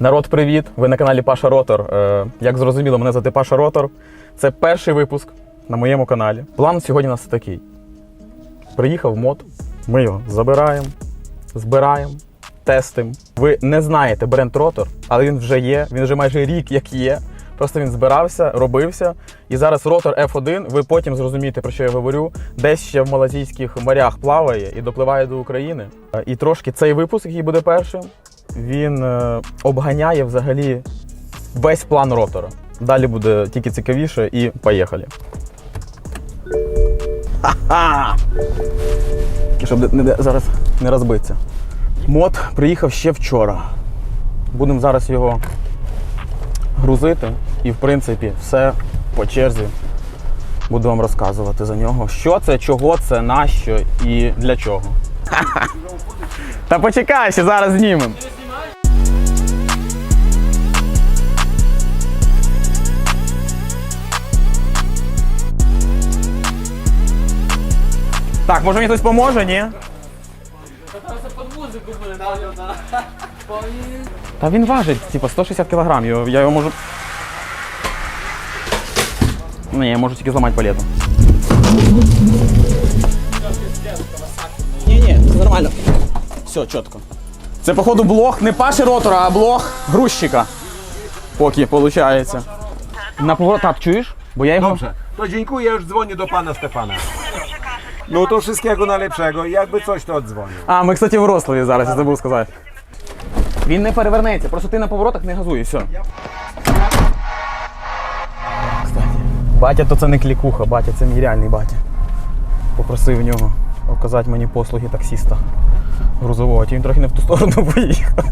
Народ, привіт! Ви на каналі Паша Ротор. Е, як зрозуміло, мене звати Паша Ротор. Це перший випуск на моєму каналі. План сьогодні у нас такий: приїхав мод, ми його забираємо, збираємо, тестимо. Ви не знаєте бренд Ротор, але він вже є. Він вже майже рік як є. Просто він збирався, робився. І зараз ротор F1, ви потім зрозумієте, про що я говорю. Десь ще в малазійських морях плаває і допливає до України. Е, І трошки цей випуск, який буде першим, він е, обганяє взагалі весь план ротора. Далі буде тільки цікавіше і поїхали. Ха-ха! Щоб не, зараз не розбитися. Мод приїхав ще вчора. Будемо зараз його грузити. І, в принципі, все по черзі буду вам розказувати за нього. Що це, чого це, нащо і для чого. Та почекай, ще зараз знімемо. Так, може мені хтось поможе, ні? Та він важить, типу, 160 кг. Я його можу. Ні, я можу тільки зламати палету. Ні, ні, це нормально. Все, чітко. Це, походу, блог не паші ротора, а блог грузчика. Поки виходить. На поворот, так, чуєш? Бо я його. Dobrze, to dziękuję, już dzwonię do pana Stefana. No to wszystkiego najlepszego i jakby coś to. А, ми, кстати, в Рославі зараз, я забув сказати. Він не перевернеться, просто ти на поворотах не газуй і все. Батя то це не клікуха, батя це мій реальний батя. Попросив в нього оказати мені послуги таксіста грузового, ті він трохи не в ту сторону поїхав.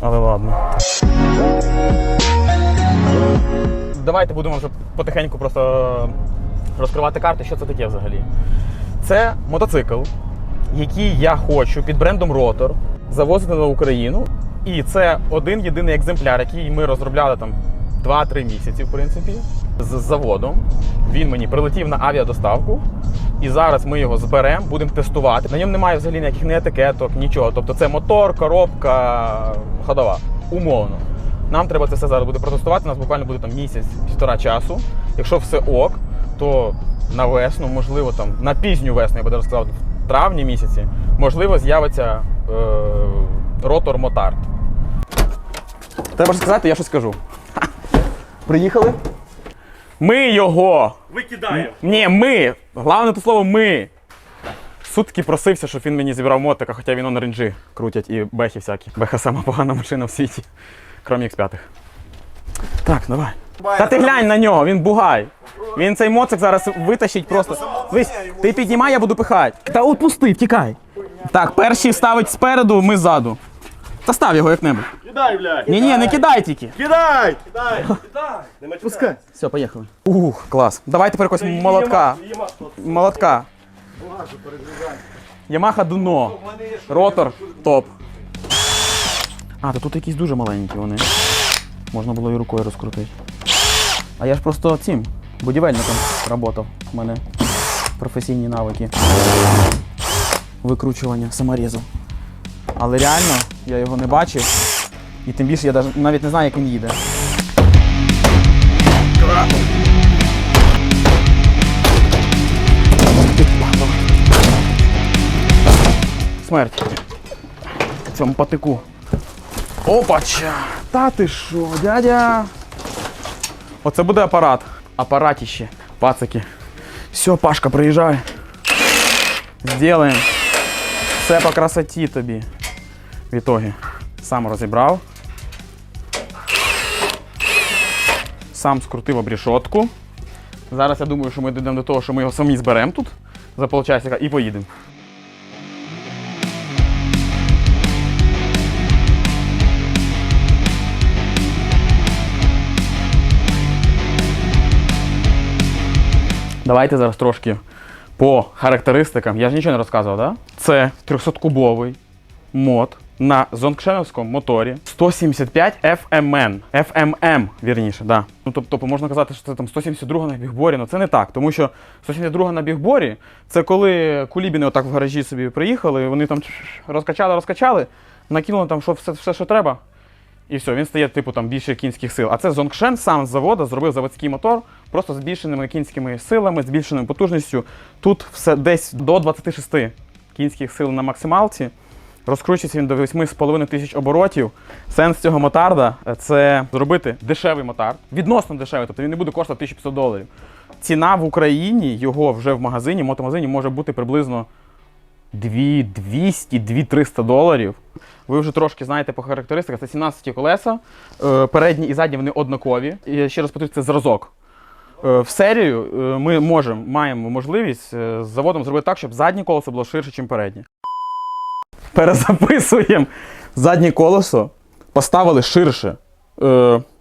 Але ладно. Давайте будемо вже потихеньку просто розкривати карти, що це таке взагалі. Це мотоцикл, який я хочу під брендом Rotor завозити на Україну. І це один єдиний екземпляр, який ми розробляли там 2-3 місяці, в принципі, з заводом. Він мені прилетів на авіадоставку. І зараз ми його зберемо, будемо тестувати. На ньому немає взагалі ніяких ні етикеток, нічого. Тобто це мотор, коробка, ходова. Умовно. Нам треба це все зараз буде протестувати. У нас буквально буде там місяць-півтора часу. Якщо все ок, то на весну, можливо, там на пізню весну, я би даже сказав, в травні місяці, можливо, з'явиться е, ротор Мотард. Треба ж сказати, я щось скажу. Ха. Приїхали. Ми його. Викидаю. Ні, ми. Головне то слово ми. Сутки просився, щоб він мені зібрав мотика, хоча він он ренджі крутять і бехи всякі. Беха сама погана машина в світі, крім X5. Так, давай. Та ти глянь на нього, він бугай. Він цей моцик зараз витащить просто. Дивись, ти піднімай, я буду пихати. Та отпусти, тікай. Так, перший ставить спереду, ми ззаду. Та став його як-небудь. Кидай, блядь. Ні, ні, не кидай тільки. Кидай! Кидай! Кидай! Не мачукай. Все, поїхали. Ух, клас. Давай тепер якось молотка. Молотка. Ямаха Дуно. Ротор топ. А, то тут якісь дуже маленькі вони. Можна було і рукою розкрутити. А я ж просто цим будівельником працював. У мене професійні навики. Викручування саморізу. Але реально я його не бачив. І тим більше я навіть не знаю, як він їде. Смерть. Цьому патику. Опача! Та ти що, дядя? Оце буде апарат. Апаратіще. Пацики. Все, Пашка, приїжджай. Сделаем. Все по красоті тобі. В ітогі. Сам розібрав. Сам скрутив обрішотку. Зараз я думаю, що ми дійдемо до того, що ми його самі зберемо тут за полчасика і поїдемо. Давайте зараз трошки по характеристикам. Я ж нічого не розказував, да? Це 300-кубовий мод на зонгшеновському моторі 175 FMN. FMM, вірніше, да. Ну, тобто, можна казати, що це там 172 на бігборі, але це не так, тому що 172 на бігборі це коли кулібіни отак в гаражі собі приїхали, вони там розкачали, розкачали, накинули там що, все, все, що треба, І все, він стає типу там більше кінських сил. А це Зонгшен сам з заводу зробив заводський мотор просто збільшеними кінськими силами, збільшеною потужністю. Тут все десь до 26 кінських сил на максималці. Розкручується він до 8,5 тисяч оборотів. Сенс цього мотарда е, це зробити дешевий мотард, відносно дешевий, тобто він не буде коштувати 1500 доларів. Ціна в Україні його вже в магазині, мотомагазині може бути приблизно 2200-2300 доларів. Ви вже трошки знаєте по характеристиках. Це 17 колеса, е, передні і задні вони однакові. І ще раз повторюю, це зразок. Е, В серію е, ми можемо, маємо можливість з заводом зробити так, щоб заднє колесо було ширше, ніж переднє. Перезаписуємо заднє колесо, поставили ширше.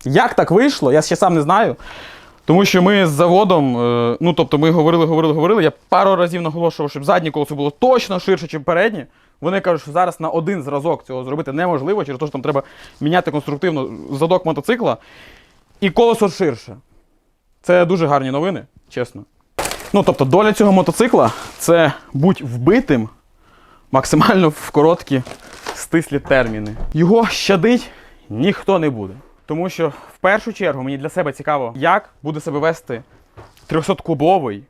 Як так вийшло, я ще сам не знаю. Тому що ми з заводом, е, ну тобто ми говорили, говорили, говорили. Я пару разів наголошував, щоб заднє колесо було точно ширше, ніж переднє. Вони кажуть, що зараз на один зразок цього зробити неможливо, через те, що там треба міняти конструктивно задок мотоцикла. І колесо ширше. Це дуже гарні новини, чесно. Ну, тобто, доля цього мотоцикла це будь вбитим максимально в короткі стислі терміни. Його щадить ніхто не буде. Тому що в першу чергу мені для себе цікаво, як буде себе вести 300-кубовий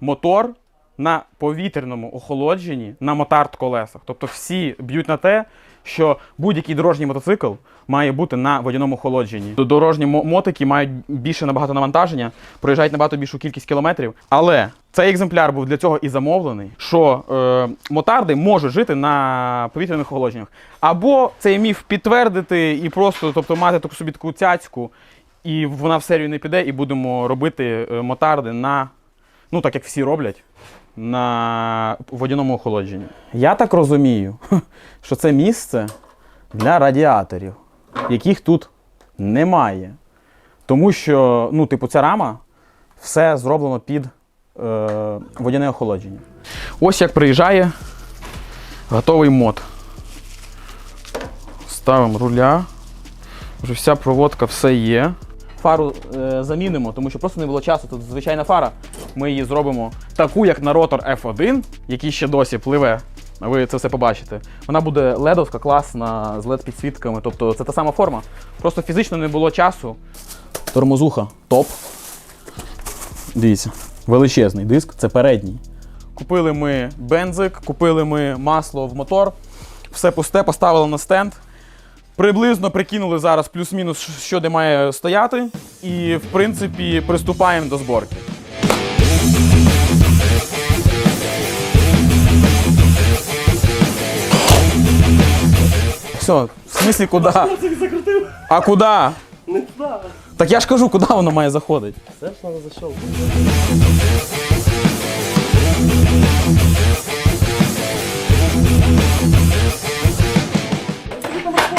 мотор на повітряному охолодженні на мотард колесах. Тобто всі б'ють на те, що будь-який дорожній мотоцикл має бути на водяному охолодженні. Дорожні мотики мають більше набагато навантаження, проїжджають набагато більшу кількість кілометрів. Але цей екземпляр був для цього і замовлений, що е, мотарди можуть жити на повітряних охолодженнях. Або цей міф підтвердити і просто тобто, мати таку собі таку цяцьку, і вона в серію не піде, і будемо робити е, мотарди на, ну так як всі роблять, на водяному охолодженні. Я так розумію, що це місце для радіаторів, яких тут немає. Тому що, ну, типу, ця рама все зроблено під е, водяне охолодження. Ось як приїжджає готовий мод. Ставимо руля. Вже вся проводка все є. Фару е, замінимо, тому що просто не було часу. Тут звичайна фара. Ми її зробимо таку, як на ротор F1, який ще досі пливе. Ви це все побачите. Вона буде ледовська, класна, з led підсвітками. Тобто це та сама форма. Просто фізично не було часу. Тормозуха топ. Дивіться, величезний диск, це передній. Купили ми бензик, купили ми масло в мотор, все пусте, поставили на стенд. Приблизно прикинули зараз плюс-мінус, що де має стояти, і в принципі приступаємо до зборки. Все, в смислі куди? А куди? Не знаю. Так я ж кажу, куди воно має заходити. Це ж треба защелкнути.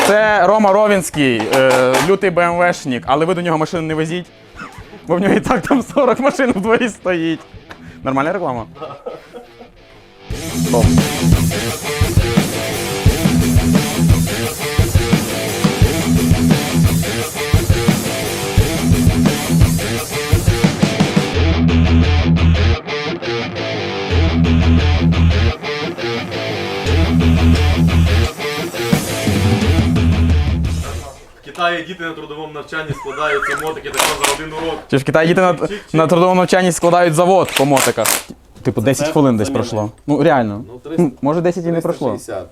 Це Рома Ровінський, е, лютий БМВшник, але ви до нього машину не везіть, бо в нього і так там 40 машин в дворі стоїть. Нормальна реклама? Топ. Китаї діти на трудовому навчанні складаються мотики також за один урок. Чи в Китаї діти на, на трудовому навчанні складають завод по мотиках? Типу 10 хвилин десь пройшло. Ну реально. Ну, 300, М, Може 10 і не пройшло. 360.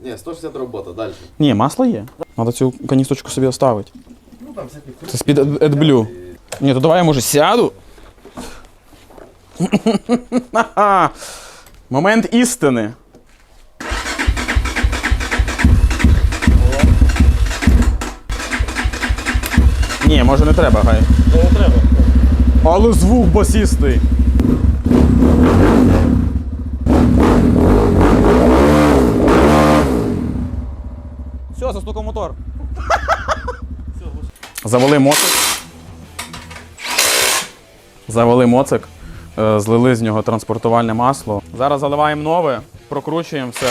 Ні, 160 робота, далі. Ні, масло є. Треба цю каністочку собі оставити. Це з-під AdBlue. Ні, то давай я може сяду. Момент істини. Ні, може не треба, хай. Не треба. Але звук басістий. Все, застукав мотор. Завели моцик. Завели моцик. е, Злили з нього транспортувальне масло. Зараз заливаємо нове, прокручуємо все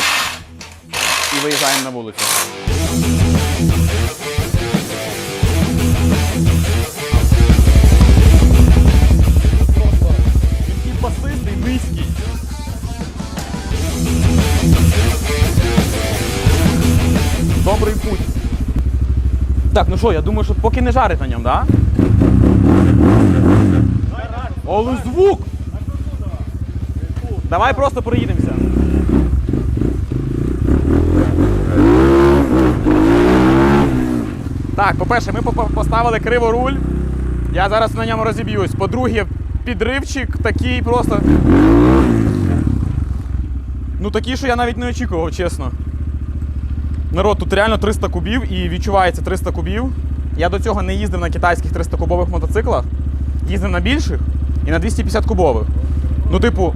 і виїжджаємо на вулицю. Низький. Добрий путь. Так, ну що, я думаю, що поки не жарить на ньому, да? Але звук! Давай просто проїдемося. Так, по-перше, ми поставили криво руль. Я зараз на ньому розіб'юсь. По-друге, підривчик такий просто. Ну такий, що я навіть не очікував, чесно. Народ, тут реально 300 кубів і відчувається 300 кубів. Я до цього не їздив на китайських 300 кубових мотоциклах, їздив на більших і на 250 кубових. Ну, типу,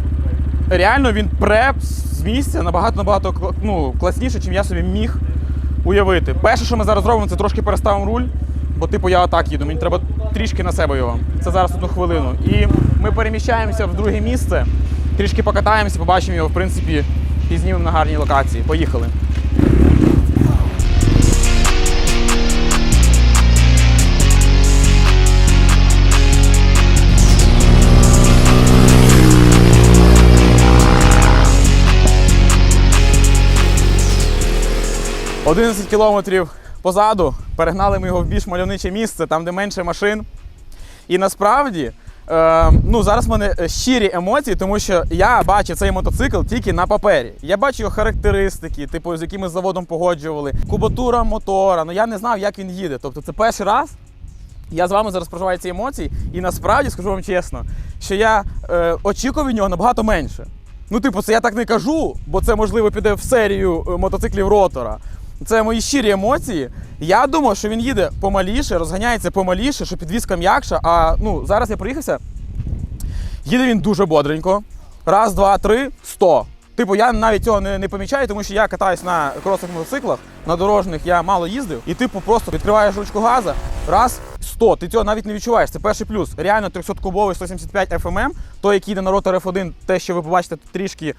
реально він пре з місця набагато-набагато ну, класніше, ніж я собі міг уявити. Перше, що ми зараз робимо, це трошки переставимо руль, бо типу я отак їду, мені треба трішки на себе його. Це зараз одну хвилину. І ми переміщаємося в друге місце, трішки покатаємося, побачимо його, в принципі, і знімемо на гарній локації. Поїхали. – 11 кілометрів позаду. Перегнали ми його в більш мальовниче місце, там, де менше машин. І насправді, е, ну зараз в мене щирі емоції, тому що я бачу цей мотоцикл тільки на папері. Я бачу його характеристики, типу, з якими заводом погоджували, кубатура мотора. Ну я не знав, як він їде. Тобто, це перший раз. Я з вами зараз проживаю ці емоції, і насправді скажу вам чесно, що я е, очікував від нього набагато менше. Ну, типу, це я так не кажу, бо це можливо піде в серію е, мотоциклів ротора. Це мої щирі емоції. Я думав, що він їде помаліше, розганяється помаліше, що підвізка м'якша. А ну, зараз я приїхався. Їде він дуже бодренько. Раз, два, три, сто. Типу, я навіть цього не, не помічаю, тому що я катаюсь на кросових мотоциклах, на дорожніх я мало їздив, і типу просто відкриваєш ручку газа, раз, 100. Ти цього навіть не відчуваєш. Це перший плюс. Реально 300-кубовий 175 FMM, той, який йде на ротор F1, те, що ви побачите трішки е,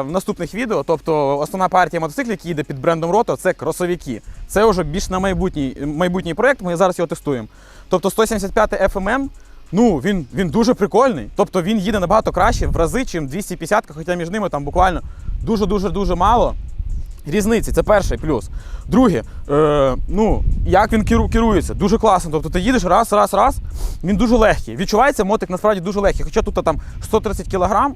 в наступних відео. Тобто основна партія мотоциклів, які їде під брендом Рото, це кросовики. Це вже більш на майбутній, майбутній проєкт, ми зараз його тестуємо. Тобто 175 FMM, ну він, він дуже прикольний. Тобто він їде набагато краще в рази, ніж 250, хоча між ними там буквально дуже-дуже дуже мало. Різниці, це перший плюс. Друге, е, ну, як він керується, дуже класно. Тобто ти їдеш раз, раз, раз, він дуже легкий. Відчувається мотик насправді дуже легкий. Хоча тут там 130 кг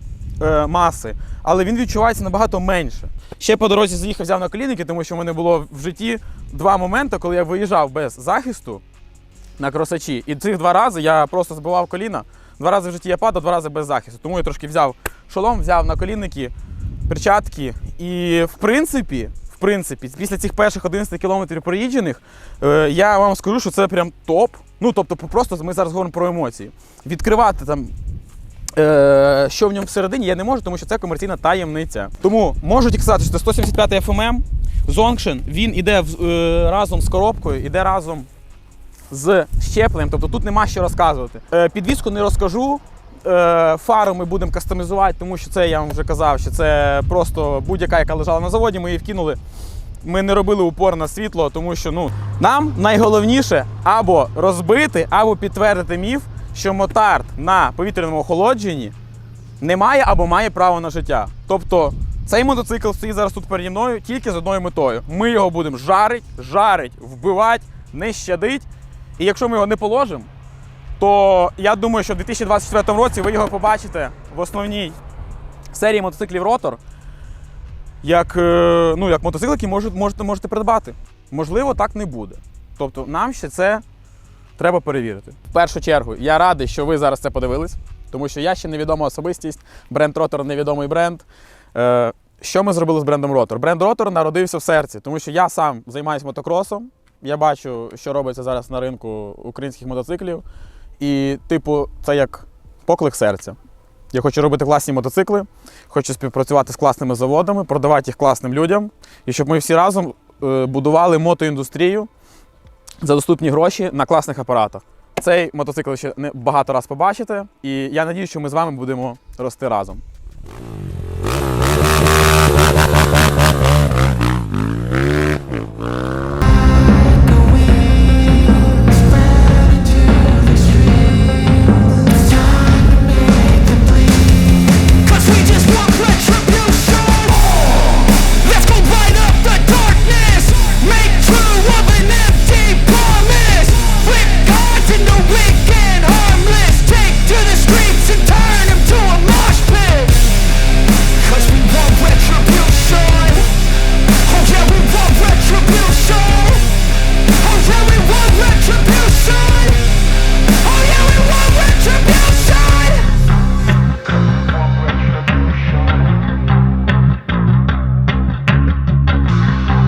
е, маси, але він відчувається набагато менше. Ще по дорозі заїхав, взяв на колінники, тому що в мене було в житті два моменти, коли я виїжджав без захисту на кросачі. І цих два рази я просто збивав коліна. Два рази в житті я падав, два рази без захисту. Тому я трошки взяв шолом, взяв на колінники, перчатки. І в принципі, в принципі, після цих перших 11 кілометрів проїжджених, е, я вам скажу, що це прям топ. Ну, тобто, просто ми зараз говоримо про емоції. Відкривати там. Е, що в ньому всередині, я не можу, тому що це комерційна таємниця. Тому можу тільки сказати, що це 175 FMM. Zonction, він іде е, разом з коробкою, іде разом з щепленням, тобто тут нема що розказувати. Підвіску не розкажу. Е, фару ми будемо кастомізувати, тому що це я вам вже казав, що це просто будь-яка, яка лежала на заводі, ми її вкинули. Ми не робили упор на світло, тому що ну, нам найголовніше або розбити, або підтвердити міф, що мотард на повітряному охолодженні не має або має право на життя. Тобто цей мотоцикл стоїть зараз тут переді мною тільки з одною метою. Ми його будемо жарить, жарить, вбивати, не щадить. І якщо ми його не положимо, то я думаю, що в 2024 році ви його побачите в основній серії мотоциклів Ротор як, е, ну, як мотоцикл, який можете, можете, придбати. Можливо, так не буде. Тобто нам ще це треба перевірити. В першу чергу, я радий, що ви зараз це подивились, тому що я ще невідома особистість, бренд Ротор невідомий бренд. Е, що ми зробили з брендом Ротор? Бренд Ротор народився в серці, тому що я сам займаюся мотокросом. Я бачу, що робиться зараз на ринку українських мотоциклів. І, типу, це як поклик серця. Я хочу робити класні мотоцикли, хочу співпрацювати з класними заводами, продавати їх класним людям, і щоб ми всі разом е, будували мотоіндустрію за доступні гроші на класних апаратах. Цей мотоцикл ще не багато раз побачите, і я надію, що ми з вами будемо рости разом.